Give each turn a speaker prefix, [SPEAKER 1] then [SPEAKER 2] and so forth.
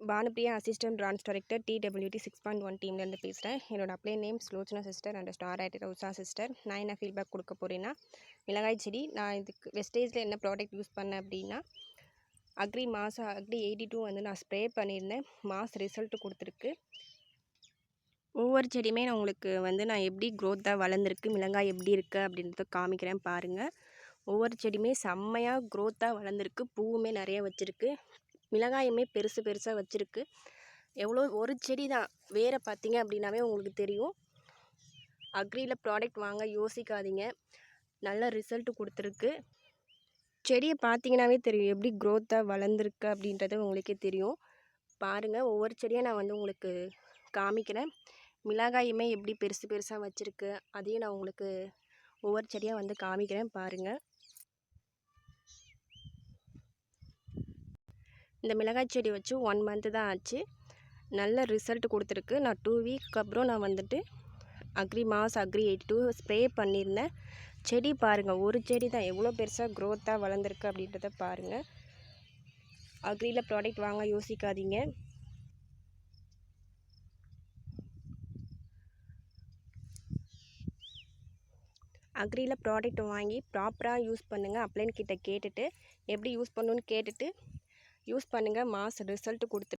[SPEAKER 1] Bhanupriya assistant branch director DWD six point one டீம்லேருந்து பேசுகிறேன் என்னோட apply name Sulochana sister and star actor Usha sister நான் என்ன feedback கொடுக்க போகிறேன்னா மிளகாய் செடி நான் இதுக்கு வெஸ்டேஜில் என்ன ப்ராடக்ட் யூஸ் பண்ணேன் அப்படின்னா agri mass agri eighty two வந்து நான் ஸ்ப்ரே பண்ணியிருந்தேன். மாஸ் ரிசல்ட் கொடுத்துருக்கு. ஒவ்வொரு செடியுமே நான் உங்களுக்கு வந்து நான் எப்படி க்ரோத்தாக வளர்ந்துருக்கு மிளகாய் எப்படி இருக்குது அப்படின்றத காமிக்கிறேன் பாருங்கள் ஒவ்வொரு செடியுமே செம்மையாக க்ரோத்தாக வளர்ந்துருக்கு. பூவுமே நிறைய வச்சுருக்கு. மிளகாயுமே பெருசு பெருசாக வச்சுருக்கு. எவ்வளோ ஒரு செடி தான். வேறு பார்த்தீங்க அப்படின்னாவே உங்களுக்கு தெரியும். அக்ரியில் ப்ராடக்ட் வாங்க யோசிக்காதீங்க. நல்ல ரிசல்ட்டு கொடுத்துருக்கு. செடியை பார்த்தீங்கன்னாவே தெரியும். எப்படி க்ரோத்தாக வளர்ந்துருக்கு அப்படின்றது உங்களுக்கே தெரியும். பாருங்கள் ஒவ்வொரு செடியாக நான் வந்து உங்களுக்கு காமிக்கிறேன். மிளகாயுமே எப்படி பெருசு பெருசாக வச்சுருக்கு. அதையும் நான் உங்களுக்கு ஒவ்வொரு செடியாக வந்து காமிக்கிறேன். பாருங்கள் இந்த மிளகாய் செடி வச்சு ஒன் மந்த்து தான் ஆச்சு. நல்ல ரிசல்ட் கொடுத்துருக்கு. நான் டூ வீக் அப்புறம் நான் வந்துட்டு agri mass agri eighty two spray பண்ணியிருந்தேன். செடி பாருங்கள் ஒரு செடி தான். எவ்வளோ பெருசாக க்ரோத்தாக வளர்ந்துருக்கு அப்படின்றத பாருங்கள் அக்ரியில் ப்ராடக்ட் வாங்க யோசிக்காதீங்க. அக்ரியில் ப்ராடக்ட் வாங்கி ப்ராப்பராக யூஸ் பண்ணுங்கள் அப்ளைன் கிட்ட கேட்டுட்டு எப்படி யூஸ் பண்ணணுன்னு கேட்டுட்டு யூஸ் பண்ணுங்கள் மாஸ் ரிசல்ட் கொடுத்து